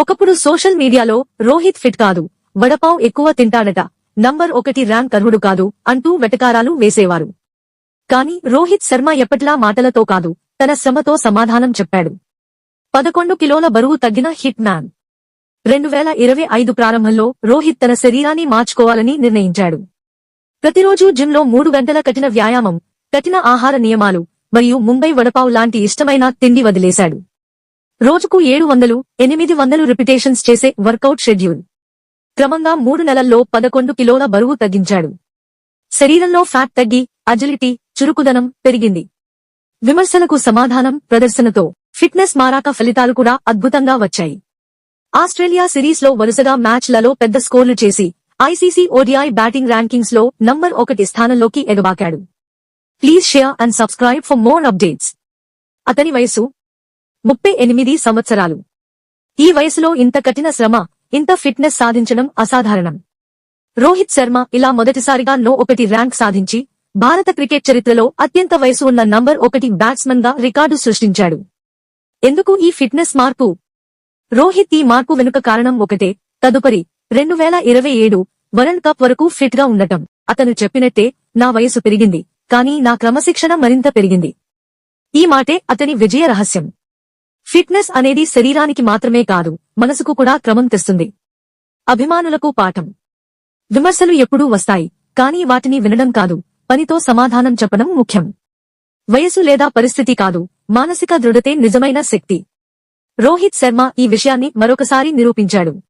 ఒకప్పుడు సోషల్ మీడియాలో రోహిత్ ఫిట్ కాదు వడపావ్ ఎక్కువ తింటాడట నంబర్ ఒకటి ర్యాంక్ అర్హుడు కాదు అంటూ వెటకారాలు వేసేవారు. కాని రోహిత్ శర్మ ఎప్పట్లా మాటలతో కాదు తన శ్రమతో సమాధానం చెప్పాడు. పదకొండు కిలోల బరువు తగ్గిన హిట్ మ్యాన్. రెండు వేల ఇరవై ఐదు ప్రారంభంలో రోహిత్ తన శరీరాన్ని మార్చుకోవాలని నిర్ణయించాడు. ప్రతిరోజు జిమ్లో మూడు గంటల కఠిన వ్యాయామం కఠిన ఆహార నియమాలు మరియు ముంబై వడపావ్ లాంటి ఇష్టమైన తిండి వదిలేశాడు. రోజుకు ఏడు వందలు ఎనిమిది వందలు రిపిటేషన్స్ చేసే వర్కౌట్ షెడ్యూల్. క్రమంగా మూడు నెలల్లో పదకొండు కిలోల బరువు తగ్గించాడు. శరీరంలో ఫ్యాట్ తగ్గి అజిలిటీ చురుకుదనం పెరిగింది. విమర్శలకు సమాధానం ప్రదర్శనతో ఫిట్నెస్ మారాక ఫలితాలు కూడా అద్భుతంగా వచ్చాయి. ఆస్ట్రేలియా సిరీస్లో వరుసగా మ్యాచ్లలో పెద్ద స్కోర్లు చేసి ఐసీసీ ఓడిఐ బ్యాటింగ్ ర్యాంకింగ్స్లో నంబర్ ఒకటి స్థానంలోకి ఎగబాకాడు. Please share and subscribe for more updates. అతని వయసు ముప్పై ఎనిమిది సంవత్సరాలు. ఈ వయసులో ఇంత కఠిన శ్రమ ఇంత ఫిట్నెస్ సాధించడం అసాధారణం. రోహిత్ శర్మ ఇలా మొదటిసారిగా నో ఒకటి ర్యాంక్ సాధించి భారత క్రికెట్ చరిత్రలో అత్యంత వయసు ఉన్న నంబర్ ఒకటి బ్యాట్స్మన్గా రికార్డు సృష్టించాడు. ఎందుకు ఈ ఫిట్నెస్ మార్పు? రోహిత్ ఈ మార్పు వెనుక కారణం ఒకటే తదుపరి రెండు వేల ఇరవై ఏడు వరల్డ్ కప్ వరకు ఫిట్గా ఉండటం. అతను చెప్పినట్టే నా వయసు పెరిగింది కానీ నా క్రమశిక్షణ మరింత పెరిగింది. ఈ మాటే అతని విజయ రహస్యం. ఫిట్నెస్ అనేది శరీరానికి మాత్రమే కాదు మనసుకు కూడా క్రమం తెస్తుంది. అభిమానులకు పాఠం. విమర్శలు ఎప్పుడూ వస్తాయి కానీ వాటిని వినడం కాదు పనితో సమాధానం చెప్పడం ముఖ్యం. వయసు లేదా పరిస్థితి కాదు మానసిక దృఢతే నిజమైన శక్తి. రోహిత్ శర్మ ఈ విషయాన్ని మరొకసారి నిరూపించాడు.